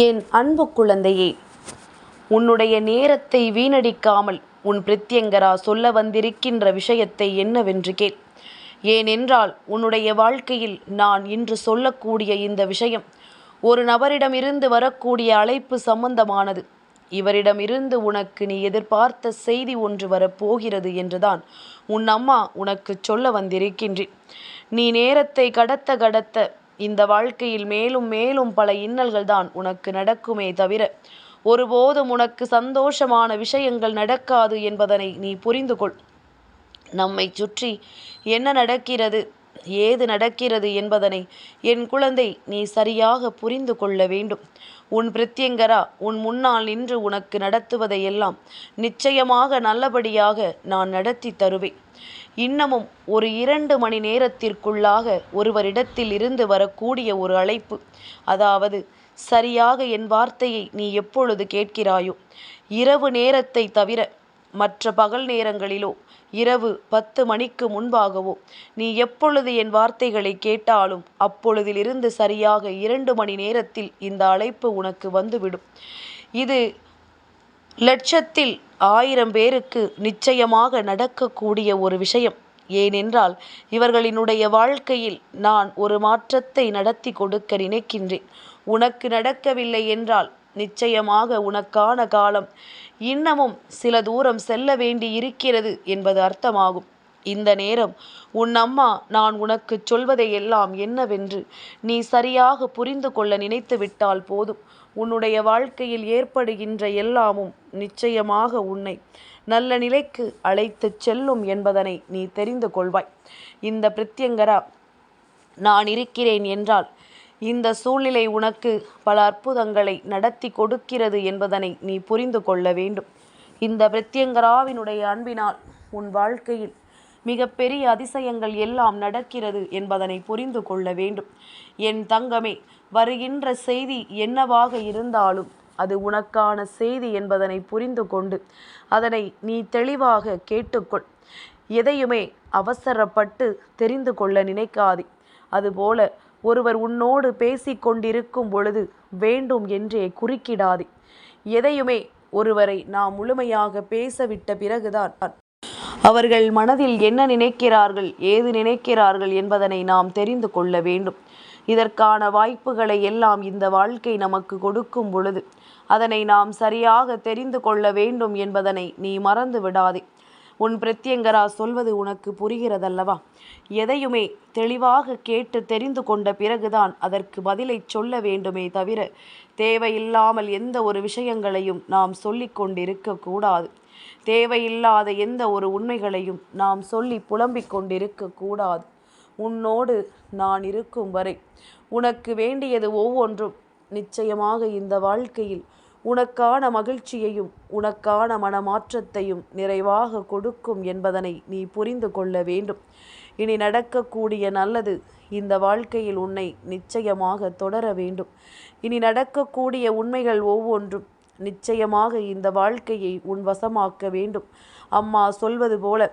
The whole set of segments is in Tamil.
என் அன்பு குழந்தையே உன்னுடைய நேரத்தை வீணடிக்காமல் உன் பிரித்யங்கரா சொல்ல வந்திருக்கின்ற விஷயத்தை என்னவென்று கேள். ஏனென்றால் உன்னுடைய வாழ்க்கையில் நான் இன்று சொல்லக்கூடிய இந்த விஷயம் ஒரு நபரிடமிருந்து வரக்கூடிய அழைப்பு சம்பந்தமானது. இவரிடமிருந்து உனக்கு நீ எதிர்பார்த்த செய்தி ஒன்று வரப்போகிறது என்றுதான் உன் அம்மா உனக்கு சொல்ல வந்திருக்கின்றேன் நீ நேரத்தை கடத்த கடத்த இந்த வாழ்க்கையில் மேலும் மேலும் பல இன்னல்கள் தான் உனக்கு நடக்குமே தவிர ஒருபோதும் உனக்கு சந்தோஷமான விஷயங்கள் நடக்காது என்பதனை நீ புரிந்து கொள் நம்மை சுற்றி என்ன நடக்கிறது ஏது நடக்கிறது என்பதனை என் குழந்தை நீ சரியாக புரிந்து கொள்ள வேண்டும். உன் பிரத்யங்கரா உன் முன்னால் நின்று உனக்கு நடத்துவதையெல்லாம் நிச்சயமாக நல்லபடியாக நான் நடத்தி தருவேன். இன்னமும் ஒரு இரண்டு மணி நேரத்திற்குள்ளாக ஒருவரிடத்தில் இருந்து வரக்கூடிய ஒரு அழைப்பு. அதாவது சரியாக என் வார்த்தையை நீ எப்பொழுது கேட்கிறாயோ இரவு நேரத்தை தவிர மற்ற பகல் நேரங்களிலோ இரவு பத்து மணிக்கு முன்பாகவோ நீ எப்பொழுது என் வார்த்தைகளை கேட்டாலும் அப்பொழுதிலிருந்து சரியாக இரண்டு மணி நேரத்தில் இந்த அழைப்பு உனக்கு வந்துவிடும். இது லட்சத்தில் ஆயிரம் பேருக்கு நிச்சயமாக நடக்கக்கூடிய ஒரு விஷயம். ஏனென்றால் இவர்களினுடைய வாழ்க்கையில் நான் ஒரு மாற்றத்தை நடத்தி கொடுக்க நினைக்கின்றேன். உனக்கு நடக்கவில்லை என்றால் நிச்சயமாக உனக்கான காலம் இன்னமும் சில தூரம் செல்ல வேண்டி இருக்கிறது என்பது அர்த்தமாகும். இந்த நேரம் உன் அம்மா நான் உனக்கு சொல்வதையெல்லாம் என்னவென்று நீ சரியாக புரிந்து கொள்ள நினைத்து விட்டால் போதும். உன்னுடைய வாழ்க்கையில் ஏற்படுகின்ற எல்லாமும் நிச்சயமாக உன்னை நல்ல நிலைக்கு அழைத்துச் செல்லும் என்பதனை நீ தெரிந்து கொள்வாய். இந்த பிரித்யங்கரா நான் இருக்கிறேன் என்றால் இந்த சூழ்நிலை உனக்கு பல அற்புதங்களை நடத்தி கொடுக்கிறது என்பதனை நீ புரிந்து கொள்ள வேண்டும். இந்த பிரத்யங்கராவினுடைய அன்பினால் உன் வாழ்க்கையில் மிகப்பெரிய அதிசயங்கள் எல்லாம் நடக்கிறது என்பதனை புரிந்து கொள்ள வேண்டும். என் தங்கமே வருகின்ற செய்தி என்னவாக இருந்தாலும் அது உனக்கான செய்தி என்பதனை புரிந்து கொண்டு அதனை நீ தெளிவாக கேட்டுக்கொள். எதையுமே அவசரப்பட்டு தெரிந்து கொள்ள நினைக்காதே. அதுபோல ஒருவர் உன்னோடு பேசி கொண்டிருக்கும் பொழுது வேண்டும் என்றே குறுக்கிடாதே. எதையுமே ஒருவரை நாம் முழுமையாக பேசவிட்ட பிறகுதான் அவர்கள் மனதில் என்ன நினைக்கிறார்கள் ஏது நினைக்கிறார்கள் என்பதனை நாம் தெரிந்து கொள்ள வேண்டும். இதற்கான வாய்ப்புகளை எல்லாம் இந்த வாழ்க்கை நமக்கு கொடுக்கும் பொழுது அதனை நாம் சரியாக தெரிந்து கொள்ள வேண்டும் என்பதனை நீ மறந்து விடாதே. உன் பிரத்யங்கரா சொல்வது உனக்கு புரிகிறதல்லவா? எதையுமே தெளிவாக கேட்டு தெரிந்து கொண்ட பிறகுதான் அதற்கு பதிலை சொல்ல வேண்டுமே தவிர தேவையில்லாமல் எந்த ஒரு விஷயங்களையும் நாம் சொல்லிக் கொண்டிருக்க கூடாது. தேவையில்லாத எந்த ஒரு உண்மைகளையும் நாம் சொல்லி புலம்பிக் கொண்டிருக்க கூடாது. உன்னோடு நான் இருக்கும் வரை. உனக்கு வேண்டியது ஒவ்வொன்றும். நிச்சயமாக இந்த வாழ்க்கையில் உனக்கான மகிழ்ச்சியையும் உனக்கான மனமாற்றத்தையும் நிறைவாக கொடுக்கும் என்பதனை நீ புரிந்து கொள்ள வேண்டும். இனி நடக்கக்கூடிய நல்லது இந்த வாழ்க்கையில் உன்னை நிச்சயமாக தொடர வேண்டும். இனி நடக்கக்கூடிய உண்மைகள் ஒவ்வொன்றும். நிச்சயமாக இந்த வாழ்க்கையை உன் வசமாக்க வேண்டும். அம்மா சொல்வது போல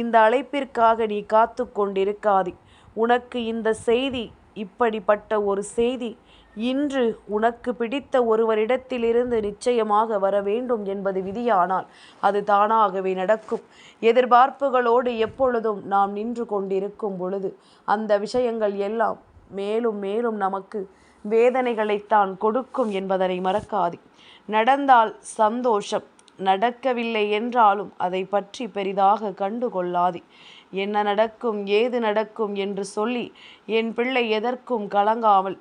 இந்த அழைப்பிற்காக நீ காத்து கொண்டிருக்காதே. உனக்கு இந்த செய்தி இப்படிப்பட்ட ஒரு செய்தி இன்று உனக்கு பிடித்த ஒருவரிடத்திலிருந்து நிச்சயமாக வர வேண்டும் என்பது விதியானால் அது தானாகவே நடக்கும். எதிர்பார்ப்புகளோடு எப்பொழுதும் நாம் நின்று கொண்டிருக்கும் பொழுது அந்த விஷயங்கள் எல்லாம் மேலும் மேலும் நமக்கு வேதனைகளைத்தான் கொடுக்கும் என்பதனை மறக்காது. நடந்தால் சந்தோஷம் நடக்கவில்லை என்றாலும் அதை பற்றி பெரிதாக கண்டு கொள்ளாதே என்ன நடக்கும் ஏது நடக்கும் என்று சொல்லி என் பிள்ளை எதற்கும் கலங்காமல்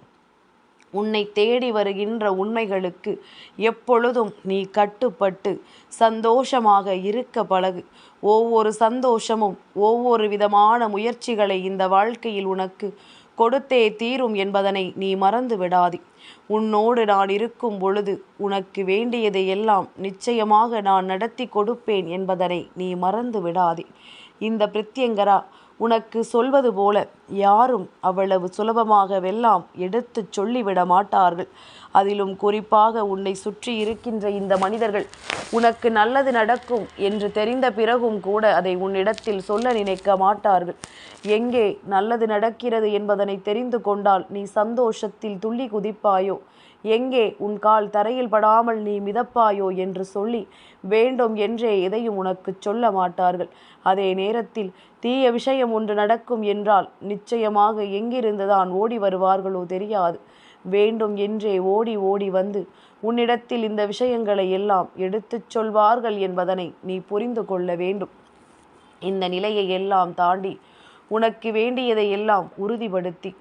உன்னை தேடி வருகின்ற உண்மைகளுக்கு எப்பொழுதும் நீ கட்டுப்பட்டு சந்தோஷமாக இருக்க பழகு. ஒவ்வொரு சந்தோஷமும் ஒவ்வொரு விதமான முயற்சிகளை இந்த வாழ்க்கையில் உனக்கு கொடுத்தே தீரும் என்பதனை நீ மறந்து விடாதே. உன்னோடு நான் இருக்கும் பொழுது உனக்கு வேண்டியதை எல்லாம் நிச்சயமாக நான் நடத்தி கொடுப்பேன் என்பதனை நீ மறந்து விடாதே. இந்த பிரத்யங்கரா உனக்கு சொல்வது போல யாரும் அவ்வளவு சுலபமாகவெல்லாம் எடுத்துச் சொல்லிவிட மாட்டார்கள் அதிலும் குறிப்பாக உன்னை சுற்றி இருக்கின்ற இந்த மனிதர்கள் உனக்கு நல்லது நடக்கும் என்று தெரிந்த பிறகும் கூட அதை உன்னிடத்தில் சொல்ல நினைக்க மாட்டார்கள். எங்கே நல்லது நடக்கிறது என்பதனை தெரிந்து கொண்டால் நீ சந்தோஷத்தில் துள்ளி குதிப்பாயோ? எங்கே உன் கால் தரையில் படாமல் நீ மிதப்பாயோ? என்று சொல்லி வேண்டும் என்றே எதையும் உனக்குச் சொல்ல மாட்டார்கள். அதே நேரத்தில் தீய விஷயம் ஒன்று நடக்கும் என்றால் நிச்சயமாக எங்கிருந்துதான் ஓடி வருவார்களோ தெரியாது. வேண்டும் என்றே ஓடி ஓடி வந்து உன்னிடத்தில் இந்த விஷயங்களை எல்லாம் எடுத்துச் சொல்வார்கள் என்பதனை நீ புரிந்து கொள்ள வேண்டும். இந்த நிலையை எல்லாம் தாண்டி உனக்கு வேண்டியதை எல்லாம் உறுதிப்படுத்தி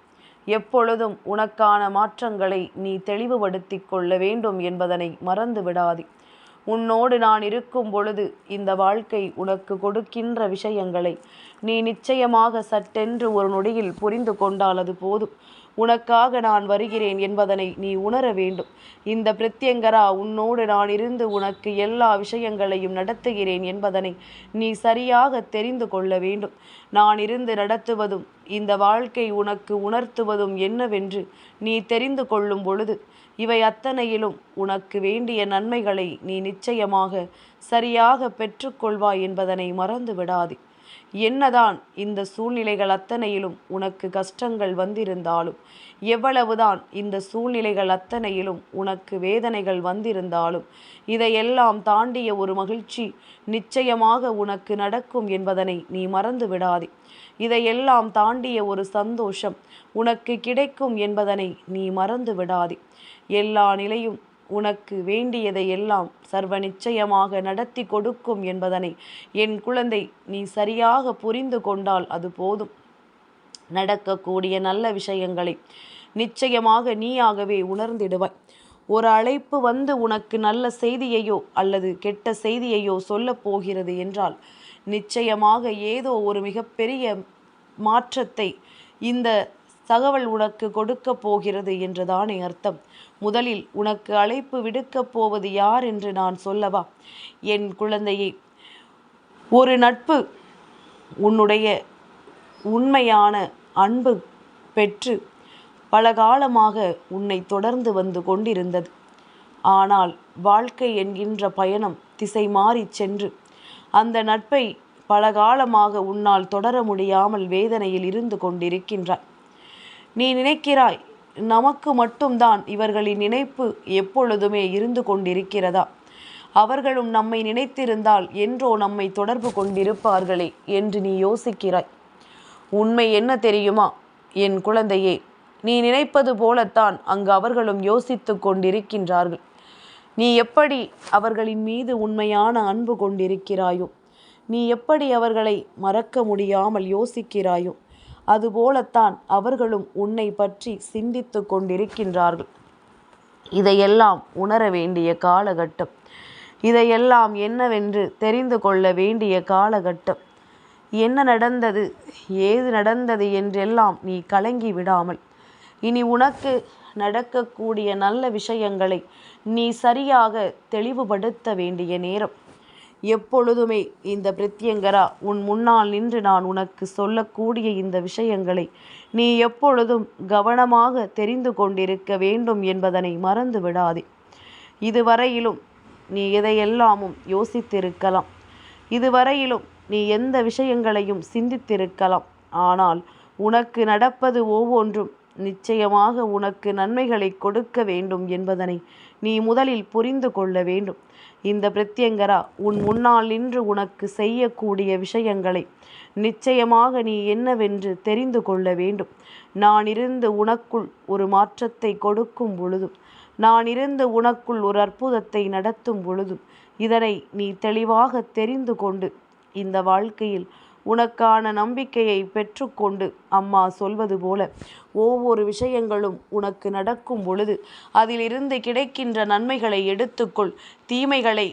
எப்பொழுதும் உனக்கான மாற்றங்களை நீ தெளிவுபடுத்தி கொள்ள வேண்டும் என்பதனை மறந்து விடாதே உன்னோடு நான் இருக்கும் பொழுது இந்த வாழ்க்கை உனக்கு கொடுக்கின்ற விஷயங்களை நீ நிச்சயமாக சட்டென்று ஒரு நொடியில் புரிந்து கொண்டால் அது போதும். உனக்காக நான் வருகிறேன் என்பதனை நீ உணர வேண்டும். இந்த பிரத்யங்கரா உன்னோடு நான் இருந்து உனக்கு எல்லா விஷயங்களையும் நடத்துகிறேன் என்பதனை நீ சரியாக தெரிந்து கொள்ள வேண்டும். நான் இருந்து நடத்துவதும் இந்த வாழ்க்கை உனக்கு உணர்த்துவதும் என்னவென்று நீ தெரிந்து கொள்ளும் பொழுது இவை அத்தனையிலும் உனக்கு வேண்டிய நன்மைகளை நீ நிச்சயமாக சரியாக பெற்றுக்கொள்வாய் என்பதனை மறந்து விடாதே என்னதான் இந்த சூழ்நிலைகள் அத்தனையிலும் உனக்கு கஷ்டங்கள் வந்திருந்தாலும் எவ்வளவுதான் இந்த சூழ்நிலைகள் அத்தனையிலும் உனக்கு வேதனைகள் வந்திருந்தாலும் இதையெல்லாம் தாண்டிய ஒரு மகிழ்ச்சி நிச்சயமாக உனக்கு நடக்கும் என்பதனை நீ மறந்து விடாதே இதையெல்லாம் தாண்டிய ஒரு சந்தோஷம் உனக்கு கிடைக்கும் என்பதனை நீ மறந்து விடாதே எல்லா நிலையும் உனக்கு வேண்டியதை எல்லாம் சர்வ நிச்சயமாக நடத்தி கொடுக்கும் என்பதனை என் குழந்தை நீ சரியாக புரிந்து கொண்டால் அது போதும். நடக்கக்கூடிய நல்ல விஷயங்களை நிச்சயமாக நீயாகவே உணர்ந்திடுவாய். ஒரு அழைப்பு வந்து உனக்கு நல்ல செய்தியையோ அல்லது கெட்ட செய்தியையோ சொல்லப் போகிறது என்றால் நிச்சயமாக ஏதோ ஒரு மிகப்பெரிய மாற்றத்தை இந்த தகவல் உனக்கு கொடுக்க போகிறது என்றுதானே அர்த்தம். முதலில் உனக்கு அழைப்பு விடுக்கப் போவது யார் என்று நான் சொல்லவா? என் குழந்தையை ஒரு நட்பு உன்னுடைய உண்மையான அன்பு பெற்று பல காலமாக உன்னை தொடர்ந்து வந்து கொண்டிருந்தது. ஆனால் வாழ்க்கை என்கின்ற பயணம் திசை மாறி சென்று அந்த நட்பை பல காலமாக உன்னால் தொடர முடியாமல் வேதனையில் இருந்து கொண்டிருக்கின்றாய். நீ நினைக்கிறாய் நமக்கு மட்டும்தான் இவர்களின் நினைப்பு எப்பொழுதுமே இருந்து கொண்டிருக்கிறதா? அவர்களும் நம்மை நினைத்திருந்தால் என்றோ நம்மை தொடர்பு கொண்டிருப்பார்களே என்று நீ யோசிக்கிறாய். உண்மை என்ன தெரியுமா என் குழந்தையே? நீ நினைப்பது போலத்தான் அங்கு அவர்களும் யோசித்து கொண்டிருக்கின்றார்கள். நீ எப்படி அவர்களின் மீது உண்மையான அன்பு கொண்டிருக்கிறாயோ? நீ எப்படி அவர்களை மறக்க முடியாமல் யோசிக்கிறாயோ? அதுபோலத்தான் அவர்களும் உன்னை பற்றி சிந்தித்து கொண்டிருக்கின்றார்கள். இதையெல்லாம் உணர வேண்டிய காலகட்டம். இதையெல்லாம் என்னவென்று தெரிந்து கொள்ள வேண்டிய காலகட்டம். என்ன நடந்தது? ஏது நடந்தது என்றெல்லாம் நீ கலங்கி விடாமல். இனி உனக்கு நடக்கக்கூடிய நல்ல விஷயங்களை நீ சரியாக தெளிவுபடுத்த வேண்டிய நேரம். எப்பொழுதுமே இந்த பிரத்யங்கரா உன் முன்னால் நின்று நான் உனக்கு சொல்லக்கூடிய இந்த விஷயங்களை நீ எப்பொழுதும் கவனமாக தெரிந்து கொண்டிருக்க வேண்டும் என்பதனை மறந்து விடாதே. இதுவரையிலும் நீ எதையெல்லாமும் யோசித்திருக்கலாம். இதுவரையிலும் நீ எந்த விஷயங்களையும் சிந்தித்திருக்கலாம். ஆனால் உனக்கு நடப்பது ஒவ்வொன்றும் நிச்சயமாக உனக்கு நன்மைகளை கொடுக்க வேண்டும் என்பதனை நீ முதலில் புரிந்து கொள்ள வேண்டும். இந்த பிரத்யங்கரா உன் முன்னால் நின்று உனக்கு செய்யக்கூடிய விஷயங்களை நிச்சயமாக நீ என்னவென்று தெரிந்து கொள்ள வேண்டும். நான் இருந்து உனக்குள் ஒரு மாற்றத்தை கொடுக்கும் பொழுதும் நான் இருந்து உனக்குள் ஒரு அற்புதத்தை நடத்தும் பொழுதும் இதனை நீ தெளிவாக தெரிந்து கொண்டு இந்த வாழ்க்கையில் உனக்கான நம்பிக்கையை பெற்றுக்கொண்டு அம்மா சொல்வது போல. ஒவ்வொரு விஷயங்களும் உனக்கு நடக்கும் பொழுது அதிலிருந்து கிடைக்கின்ற நன்மைகளை எடுத்துக்கொள். தீமைகளை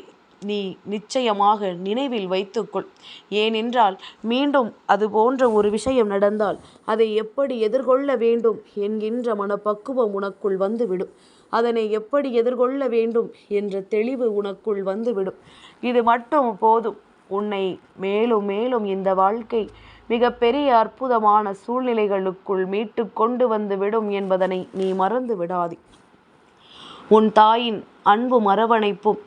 நீ நிச்சயமாக நினைவில் வைத்துக்கொள். ஏனென்றால் மீண்டும் அது போன்ற ஒரு விஷயம் நடந்தால் அதை எப்படி எதிர்கொள்ள வேண்டும் என்கின்ற மனப்பக்குவம் உனக்குள் வந்துவிடும். அதனை எப்படி எதிர்கொள்ள வேண்டும் என்ற தெளிவு உனக்குள் வந்துவிடும். இது மட்டும் போதும். உன்னை மேலும் மேலும் இந்த வாழ்க்கை மிகப்பெரிய அற்புதமான சூழ்நிலைகளுக்குள் மீட்டு கொண்டு வந்து விடும் என்பதனை நீ மறந்து விடாதே. உன் தாயின் அன்பு மரவணைப்பும்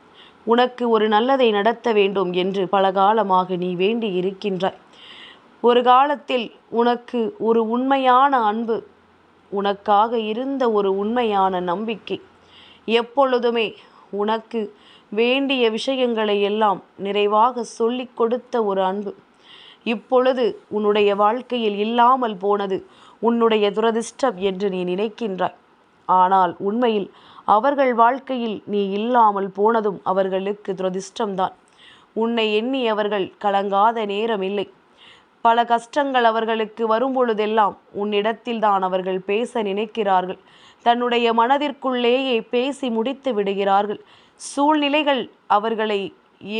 உனக்கு ஒரு நல்லதை நடத்த வேண்டும் என்று பல காலமாக நீ வேண்டி இருக்கின்றாய். ஒரு காலத்தில் உனக்கு ஒரு உண்மையான அன்பு உனக்காக இருந்த ஒரு உண்மையான நம்பிக்கை எப்பொழுதுமே உனக்கு வேண்டிய விஷயங்களை எல்லாம் நிறைவாக சொல்லிக் கொடுத்த ஒரு அன்பு. இப்பொழுது உன்னுடைய வாழ்க்கையில் இல்லாமல் போனது உன்னுடைய துரதிர்ஷ்டம் என்று நீ நினைக்கின்றாய். ஆனால் உண்மையில் அவர்கள் வாழ்க்கையில் நீ இல்லாமல் போனதும் அவர்களுக்கு துரதிர்ஷ்டம்தான். உன்னை எண்ணி அவர்கள் கலங்காத நேரம் இல்லை. பல கஷ்டங்கள் அவர்களுக்கு வரும்பொழுதெல்லாம் உன்னிடத்தில்தான் அவர்கள் பேச நினைக்கிறார்கள். தன்னுடைய மனதிற்குள்ளேயே பேசி முடித்து விடுகிறார்கள். சூழ்நிலைகள் அவர்களை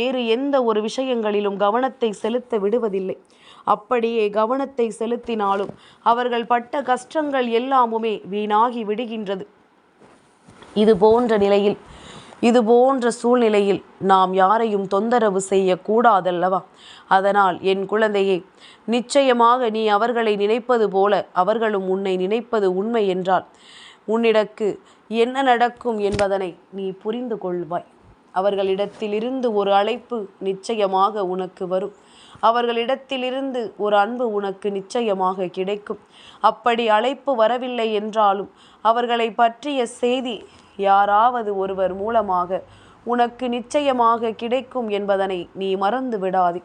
ஏறு எந்த ஒரு விஷயங்களிலும் கவனத்தை செலுத்த விடுவதில்லை. அப்படியே கவனத்தை செலுத்தினாலும் அவர்கள் பட்ட கஷ்டங்கள் எல்லாமுமே வீணாகி விடுகின்றது. இது போன்ற நிலையில் இது போன்ற சூழ்நிலையில் நாம் யாரையும் தொந்தரவு செய்யக்கூடாதல்லவா? அதனால் என் குழந்தையே நிச்சயமாக நீ அவர்களை நினைப்பது போல அவர்களும் உன்னை நினைப்பது உண்மை என்றால் உன்னிடக்கு என்ன நடக்கும் என்பதனை நீ புரிந்து கொள்வாய். அவர்களிடத்திலிருந்து ஒரு அழைப்பு நிச்சயமாக உனக்கு வரும். அவர்களிடத்திலிருந்து ஒரு அன்பு உனக்கு நிச்சயமாக கிடைக்கும். அப்படி அழைப்பு வரவில்லை என்றாலும் அவர்களை பற்றிய செய்தி யாராவது ஒருவர் மூலமாக உனக்கு நிச்சயமாக கிடைக்கும் என்பதனை நீ மறந்து விடாதே.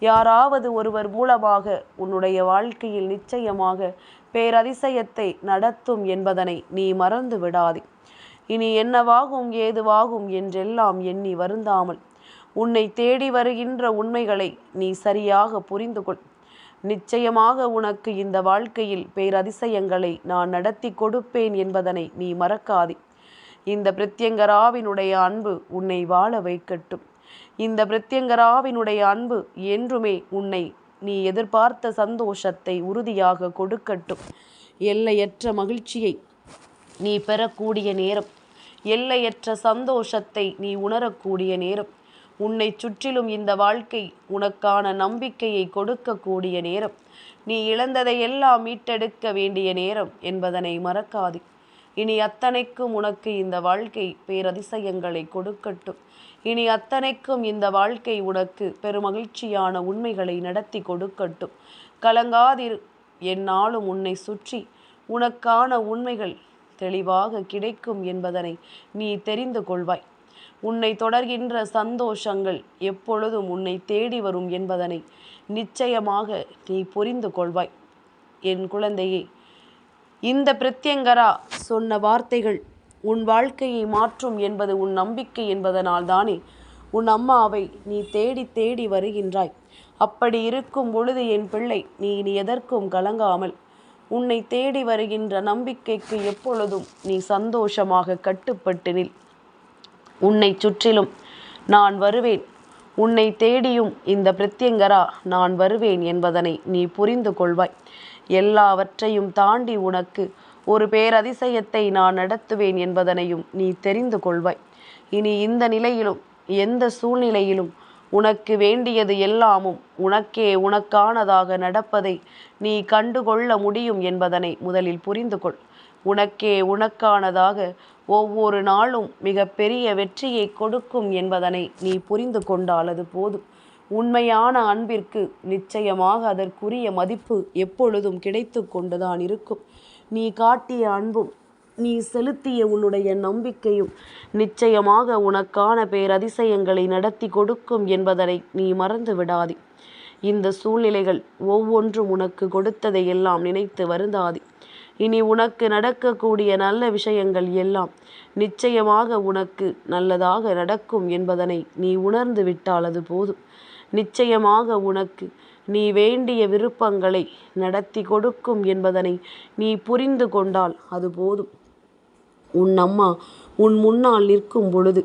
யாராவது ஒருவர் மூலமாக உன்னுடைய வாழ்க்கையில் நிச்சயமாக பேரதிசயத்தை நடத்தும் என்பதனை நீ மறந்து விடாதே. இனி என்னவாகும் ஏதுவாகும் என்றெல்லாம் எண்ணி வருந்தாமல் உன்னை தேடி வருகின்ற உண்மைகளை நீ சரியாக புரிந்து கொள் நிச்சயமாக உனக்கு இந்த வாழ்க்கையில் பேரதிசயங்களை நான் நடத்தி கொடுப்பேன் என்பதனை நீ மறக்காதே. இந்த பிரத்யங்கராவினுடைய அன்பு உன்னை வாழ வைக்கட்டும். இந்த பிரத்யங்கராவினுடைய அன்பு என்றுமே உன்னை நீ எதிர்பார்த்த சந்தோஷத்தை உறுதியாக கொடுக்கட்டும். எல்லையற்ற மகிழ்ச்சியை நீ பெறக்கூடிய நேரம் எல்லையற்ற சந்தோஷத்தை நீ உணரக்கூடிய நேரம் உன்னை சுற்றிலும் இந்த வாழ்க்கை உனக்கான நம்பிக்கையை கொடுக்கக்கூடிய நேரம் நீ இழந்ததை எல்லாம் மீட்டெடுக்க வேண்டிய நேரம் என்பதனை மறக்காது. இனி அத்தனைக்கும் உனக்கு இந்த வாழ்க்கை பேரதிசயங்களை கொடுக்கட்டும். இனி அத்தனைக்கும் இந்த வாழ்க்கை உனக்கு பெருமகிழ்ச்சியான உண்மைகளை நடத்தி கொடுக்கட்டும். கலங்காதிரு என்னாலும் உன்னை சுற்றி உனக்கான உண்மைகள் தெளிவாக கிடைக்கும் என்பதனை நீ தெரிந்து கொள்வாய். உன்னை தொடர்கின்ற சந்தோஷங்கள் எப்பொழுதும் உன்னை தேடி வரும் என்பதனை நிச்சயமாக நீ புரிந்து கொள்வாய். என் குழந்தையே இந்த பிரத்யங்கரா சொன்ன வார்த்தைகள் உன் வாழ்க்கையை மாற்றும் என்பது உன் நம்பிக்கை என்பதனால் தானே உன் அம்மாவை நீ தேடி தேடி வருகின்றாய். அப்படி இருக்கும் பொழுது என் பிள்ளை நீ நீ எதற்கும் கலங்காமல் உன்னை தேடி வருகின்ற நம்பிக்கைக்கு எப்பொழுதும் நீ சந்தோஷமாக கட்டுப்பட்டு நில். உன்னை சுற்றிலும் நான் வருவேன். உன்னை தேடியும் இந்த பிரத்யங்கரா நான் வருவேன் என்பதனை நீ புரிந்து கொள்வாய். எல்லாவற்றையும் தாண்டி உனக்கு ஒரு பேரதிசயத்தை நான் நடத்துவேன் என்பதனையும் நீ தெரிந்து கொள்வாய். இனி இந்த நிலையிலும் எந்த சூழ்நிலையிலும் உனக்கு வேண்டியது எல்லாமும் உனக்கே உனக்கானதாக நடப்பதை நீ கண்டுகொள்ள முடியும் என்பதனை முதலில் புரிந்து கொள். உனக்கே உனக்கானதாக ஒவ்வொரு நாளும் மிக பெரிய வெற்றியை கொடுக்கும் என்பதனை நீ புரிந்து கொண்டால் அது போதும். உண்மையான அன்பிற்கு நிச்சயமாக அதற்குரிய மதிப்பு எப்பொழுதும் கிடைத்து கொண்டுதான் இருக்கும். நீ காட்டிய அன்பும் நீ செலுத்திய உன்னுடைய நம்பிக்கையும் நிச்சயமாக உனக்கான பேரதிசயங்களை நடத்தி கொடுக்கும் என்பதனை நீ மறந்து விடாதே. இந்த சூழ்நிலைகள் ஒவ்வொன்றும் உனக்கு கொடுத்ததை எல்லாம் நினைத்து வருந்தாதே. இனி உனக்கு நடக்கக்கூடிய நல்ல விஷயங்கள் எல்லாம் நிச்சயமாக உனக்கு நல்லதாக நடக்கும் என்பதனை நீ உணர்ந்து விட்டால் அது போதும். நிச்சயமாக உனக்கு நீ வேண்டிய விருப்பங்களை நடத்தி கொடுக்கும் என்பதனை நீ புரிந்து கொண்டால் அது போதும். உன் அம்மா உன் முன்னால் நிற்கும் பொழுது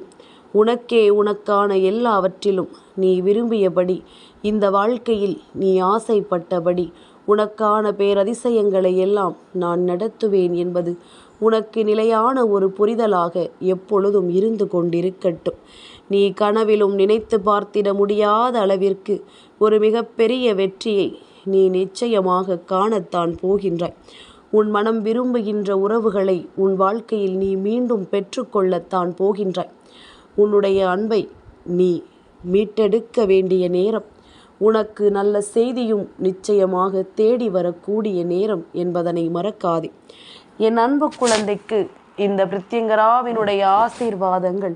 உனக்கே உனக்கான எல்லாவற்றிலும் நீ விரும்பியபடி இந்த வாழ்க்கையில் நீ ஆசைப்பட்டபடி உனக்கான பேரதிசயங்களை எல்லாம் நான் நடத்துவேன் என்பது உனக்கு நிலையான ஒரு புரிதலாக எப்பொழுதும் இருந்து கொண்டிருக்கட்டும். நீ கனவிலும் நினைத்து பார்த்திட முடியாத அளவிற்கு ஒரு மிகப்பெரிய வெற்றியை நீ நிச்சயமாக காணத்தான் போகின்றாய். உன் மனம் விரும்புகின்ற உறவுகளை உன் வாழ்க்கையில் நீ மீண்டும் பெற்றுக்கொள்ளத்தான் போகின்றாய். உன்னுடைய அன்பை நீ மீட்டெடுக்க வேண்டிய நேரம் உனக்கு நல்ல செய்தியும் நிச்சயமாக தேடி வரக்கூடிய நேரம் என்பதனை மறக்காதே. என் அன்பு குழந்தைக்கு இந்த பிரித்யங்கராவினுடைய ஆசீர்வாதங்கள்